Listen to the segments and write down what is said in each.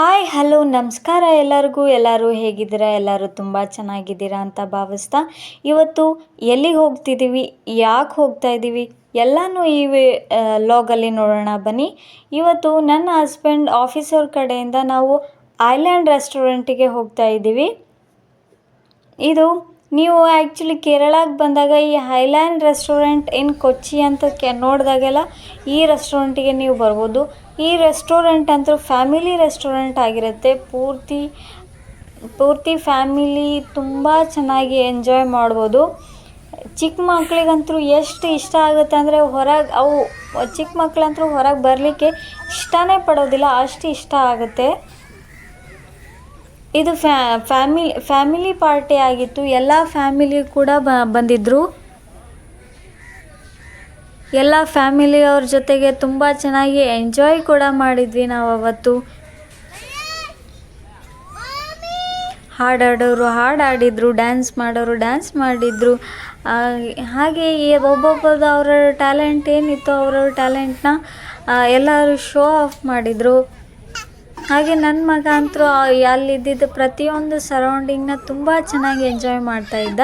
Hi hello ನಮಸ್ಕಾರ ಎಲ್ಲರಿಗೂ. ಎಲ್ಲರೂ ಹೇಗಿದ್ದೀರಾ? ಎಲ್ಲರೂ ತುಂಬ ಚೆನ್ನಾಗಿದ್ದೀರಾ ಅಂತ ಭಾವಿಸ್ತಾ ಇವತ್ತು ಎಲ್ಲಿಗೆ ಹೋಗ್ತಿದ್ದೀವಿ? ಯಾಕೆ ಹೋಗ್ತಾ ಇದ್ದೀವಿ ಎಲ್ಲನೂ ಈ ಲಾಗಲ್ಲಿ ನೋಡೋಣ ಬನ್ನಿ. ಇವತ್ತು ನನ್ನ ಹಸ್ಬೆಂಡ್ ಆಫೀಸರ್ ಕಡೆಯಿಂದ ನಾವು ಐಲ್ಯಾಂಡ್ ರೆಸ್ಟೋರೆಂಟಿಗೆ ಹೋಗ್ತಾ ಇದ್ದೀವಿ ಇದು ನೀವು ಆ್ಯಕ್ಚುಲಿ ಕೇರಳಕ್ಕೆ ಬಂದಾಗ ಈ ಹೈಲ್ಯಾಂಡ್ ರೆಸ್ಟೋರೆಂಟ್ ಇನ್ ಕೊಚ್ಚಿ ಅಂತ ಕೆ, ನೋಡಿದಾಗೆಲ್ಲ ಈ ರೆಸ್ಟೋರೆಂಟಿಗೆ ನೀವು ಬರ್ಬೋದು. ಈ ರೆಸ್ಟೋರೆಂಟ್ ಅಂತೂ ಫ್ಯಾಮಿಲಿ ರೆಸ್ಟೋರೆಂಟ್ ಆಗಿರುತ್ತೆ. ಪೂರ್ತಿ ಪೂರ್ತಿ ಫ್ಯಾಮಿಲಿ ತುಂಬ ಚೆನ್ನಾಗಿ ಎಂಜಾಯ್ ಮಾಡ್ಬೋದು. ಚಿಕ್ಕ ಮಕ್ಳಿಗಂತೂ ಎಷ್ಟು ಇಷ್ಟ ಆಗುತ್ತೆ ಅಂದರೆ ಹೊರಗೆ, ಅವು ಚಿಕ್ಕ ಮಕ್ಳಂತೂ ಹೊರಗೆ ಬರಲಿಕ್ಕೆ ಇಷ್ಟನೇ ಪಡೋದಿಲ್ಲ, ಅಷ್ಟು ಇಷ್ಟ ಆಗುತ್ತೆ. ಇದು ಫ್ಯಾಮಿಲಿ ಫ್ಯಾಮಿಲಿ ಪಾರ್ಟಿ ಆಗಿತ್ತು. ಎಲ್ಲ ಫ್ಯಾಮಿಲಿ ಕೂಡ ಬಂದಿದ್ದರು ಎಲ್ಲ ಫ್ಯಾಮಿಲಿಯವ್ರ ಜೊತೆಗೆ ತುಂಬ ಚೆನ್ನಾಗಿ ಎಂಜಾಯ್ ಕೂಡ ಮಾಡಿದ್ವಿ ನಾವು ಅವತ್ತು. ಹಾಡಾಡೋರು ಹಾಡು ಆಡಿದರು ಡ್ಯಾನ್ಸ್ ಮಾಡೋರು ಡ್ಯಾನ್ಸ್ ಮಾಡಿದರು. ಹಾಗೆ ಒಬ್ಬೊಬ್ಬರದ ಅವರ ಟ್ಯಾಲೆಂಟ್ ಏನಿತ್ತು ಅವರವ್ರ ಟ್ಯಾಲೆಂಟ್ನ ಎಲ್ಲರೂ ಶೋ ಆಫ್ ಮಾಡಿದರು. ಹಾಗೆ ನನ್ನ ಮಗ ಅಂತೂ ಅಲ್ಲಿದ್ದಿದ್ದ ಪ್ರತಿಯೊಂದು ಸರೌಂಡಿಂಗ್ನ ತುಂಬ ಚೆನ್ನಾಗಿ ಎಂಜಾಯ್ ಮಾಡ್ತಾ ಇದ್ದ.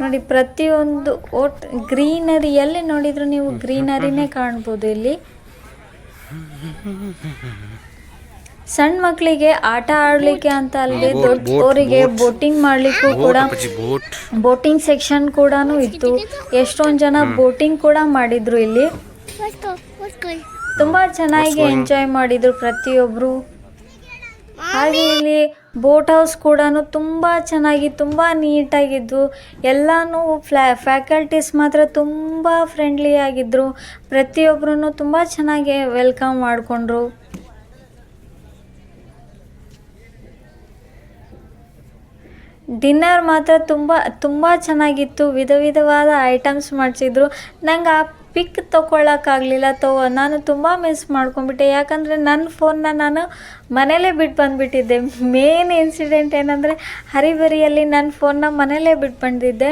ನೋಡಿ, ಪ್ರತಿಯೊಂದು ಒಟ್ ಗ್ರೀನರಿ ಎಲ್ಲಿ ನೋಡಿದ್ರು ನೀವು ಗ್ರೀನರಿನೇ ಕಾಣ್ಬೋದು ಇಲ್ಲಿ. ಸಣ್ಣ ಮಕ್ಕಳಿಗೆ ಆಟ ಆಡಲಿಕ್ಕೆ ಅಂತ ಅಲ್ಲದೆ ದೊಡ್ಡವರಿಗೆ ಬೋಟಿಂಗ್ ಮಾಡಲಿಕ್ಕೂ ಕೂಡ ಬೋಟಿಂಗ್ ಸೆಕ್ಷನ್ ಕೂಡ ಇತ್ತು. ಎಷ್ಟೊಂದು ಜನ ಬೋಟಿಂಗ್ ಕೂಡ ಮಾಡಿದ್ರು ಇಲ್ಲಿ. ತುಂಬಾ ಚೆನ್ನಾಗಿ ಎಂಜಾಯ್ ಮಾಡಿದ್ರು ಪ್ರತಿಯೊಬ್ಬರು ಹಾಗೆ ಇಲ್ಲಿ ಬೋಟ್ ಹೌಸ್ ಕೂಡ ತುಂಬ ಚೆನ್ನಾಗಿ ತುಂಬ ನೀಟಾಗಿದ್ವು ಎಲ್ಲನೂ ಫ್ಲ್ಯಾ ಫ್ಯಾಕಲ್ಟೀಸ್ ಮಾತ್ರ ತುಂಬ ಫ್ರೆಂಡ್ಲಿ ಆಗಿದ್ದರು ಪ್ರತಿಯೊಬ್ಬರೂ ತುಂಬ ಚೆನ್ನಾಗಿ ವೆಲ್ಕಮ್ ಮಾಡಿಕೊಂಡ್ರು. ಡಿನ್ನರ್ ಮಾತ್ರ ತುಂಬ ತುಂಬ ಚೆನ್ನಾಗಿತ್ತು. ವಿಧ ವಿಧವಾದ ಐಟಮ್ಸ್ ಮಾಡಿಸಿದ್ರು. ನಂಗೆ ಆ ಪಿಕ್ ತೊಗೊಳಕ್ಕಾಗಲಿಲ್ಲ ತಗೋ ನಾನು ತುಂಬ ಮಿಸ್ ಮಾಡ್ಕೊಂಬಿಟ್ಟೆ ಯಾಕಂದರೆ ನನ್ನ ಫೋನ್ನ ನಾನು ಮನೇಲೇ ಬಿಟ್ಟು ಬಂದುಬಿಟ್ಟಿದ್ದೆ. ಮೇನ್ ಇನ್ಸಿಡೆಂಟ್ ಏನಂದರೆ ಹರಿಬರಿಯಲ್ಲಿ ನನ್ನ ಫೋನ್ನ ಮನೇಲೇ ಬಿಟ್ಟು ಬಂದಿದ್ದೆ.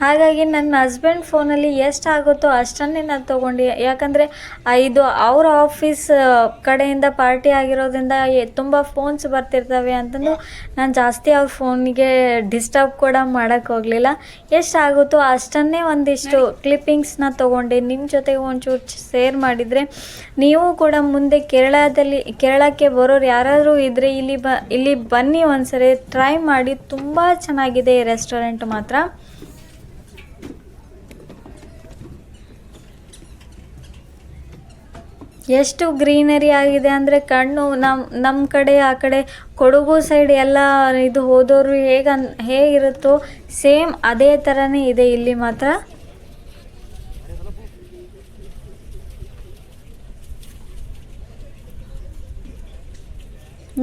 ಹಾಗಾಗಿ ನನ್ನ ಹಸ್ಬೆಂಡ್ ಫೋನಲ್ಲಿ ಎಷ್ಟು ಆಗುತ್ತೋ ಅಷ್ಟನ್ನೇ ನಾನು ತೊಗೊಂಡು. ಯಾಕಂದರೆ ಇದು ಅವ್ರ ಆಫೀಸ್ ಕಡೆಯಿಂದ ಪಾರ್ಟಿ ಆಗಿರೋದ್ರಿಂದ ತುಂಬ ಫೋನ್ಸ್ ಬರ್ತಿರ್ತವೆ ಅಂತಂದು ನಾನು ಜಾಸ್ತಿ ಅವ್ರ ಫೋನಿಗೆ ಡಿಸ್ಟರ್ಬ್ ಕೂಡ ಮಾಡೋಕ್ಕೆ ಹೋಗಲಿಲ್ಲ. ಎಷ್ಟು ಆಗುತ್ತೋ ಅಷ್ಟನ್ನೇ ಒಂದಿಷ್ಟು ಕ್ಲಿಪ್ಪಿಂಗ್ಸ್ನ ತೊಗೊಂಡೆ. ನಿಮ್ಮ ಜೊತೆಗೆ ಒಂಚೂರು ಶೇರ್ ಮಾಡಿದರೆ ನೀವು ಕೂಡ ಮುಂದೆ ಕೇರಳದಲ್ಲಿ, ಕೇರಳಕ್ಕೆ ಬರೋರು ಯಾರಾದರೂ ಇದ್ದರೆ ಇಲ್ಲಿ ಬ, ಇಲ್ಲಿ ಬನ್ನಿ ಒಂದ್ಸರಿ. ಟ್ರೈ ಮಾಡಿ. ತುಂಬ ಚೆನ್ನಾಗಿದೆ ಈ ರೆಸ್ಟೋರೆಂಟ್ ಮಾತ್ರ. ಎಷ್ಟು ಗ್ರೀನರಿ ಆಗಿದೆ ಅಂದರೆ ಕಣ್ಣು ನಮ್ಮ ನಮ್ಮ ಕಡೆ, ಆ ಕಡೆ, ಕೊಡಗು ಸೈಡ್ ಎಲ್ಲ ಇದು ಹೋದವರು ಹೇಗೆ ಅನ್ ಹೇಗಿರುತ್ತೋ ಸೇಮ್ ಅದೇ ಥರನೇ ಇದೆ ಇಲ್ಲಿ ಮಾತ್ರ.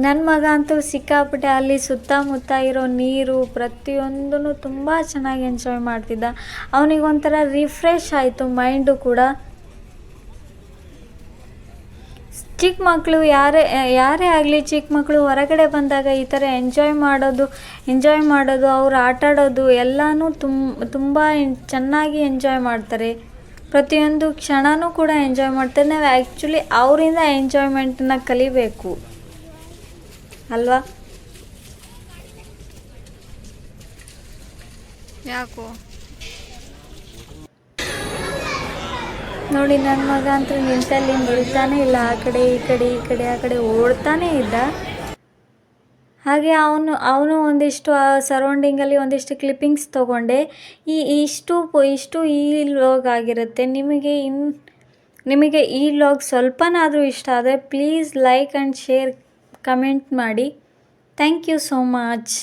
ನನ್ನ ಮಗ ಅಂತೂ ಸಿಕ್ಕಾಪಟ್ಟೆ ಅಲ್ಲಿ ಸುತ್ತಮುತ್ತ ಇರೋ ನೀರು ಪ್ರತಿಯೊಂದೂ ತುಂಬ ಚೆನ್ನಾಗಿ ಎಂಜಾಯ್ ಮಾಡ್ತಿದ್ದ. ಅವನಿಗೊಂಥರ ರಿಫ್ರೆಶ್ ಆಯಿತು ಮೈಂಡು ಕೂಡ. ಚಿಕ್ಕ ಮಕ್ಕಳು ಯಾರೇ ಯಾರೇ ಆಗಲಿ ಚಿಕ್ಕ ಮಕ್ಕಳು ಹೊರಗಡೆ ಬಂದಾಗ ಈ ಥರ ಎಂಜಾಯ್ ಮಾಡೋದು ಎಂಜಾಯ್ ಮಾಡೋದು, ಅವ್ರು ಆಟಾಡೋದು ಎಲ್ಲನೂ ತುಂಬ ತುಂಬ ಚೆನ್ನಾಗಿ ಎಂಜಾಯ್ ಮಾಡ್ತಾರೆ. ಪ್ರತಿಯೊಂದು ಕ್ಷಣವೂ ಕೂಡ ಎಂಜಾಯ್ ಮಾಡ್ತಾರೆ. ನಾವು ಆ್ಯಕ್ಚುಲಿ ಅವರಿಂದ ಎಂಜಾಯ್ಮೆಂಟನ್ನ ಕಲಿಬೇಕು. ಅಲ್ವಾ? ಯಾಕೋ? ನೋಡಿ ನನ್ನ ಮಗ ಅಂತೂ ನಿಂತಲ್ಲಿ ನಿಲ್ತಾನೆ ಇಲ್ಲ. ಆ ಕಡೆ, ಈ ಕಡೆ ಈ ಕಡೆ, ಆ ಕಡೆ ಓಡ್ತಾನೇ ಇದ್ದ. ಹಾಗೆ ಅವನು ಅವನು ಒಂದಿಷ್ಟು, ಆ ಸರೌಂಡಿಂಗಲ್ಲಿ ಒಂದಿಷ್ಟು ಕ್ಲಿಪ್ಪಿಂಗ್ಸ್ ತೊಗೊಂಡೆ. ಈ ಇಷ್ಟು ಇಷ್ಟು ಈ ಲಾಗ್ ಆಗಿರುತ್ತೆ. ನಿಮಗೆ ಇನ್, ನಿಮಗೆ ಈ ಲಾಗ್ ಸ್ವಲ್ಪನಾದರೂ ಇಷ್ಟ ಆದರೆ please like and share comment ಮಾಡಿ. Thank you so much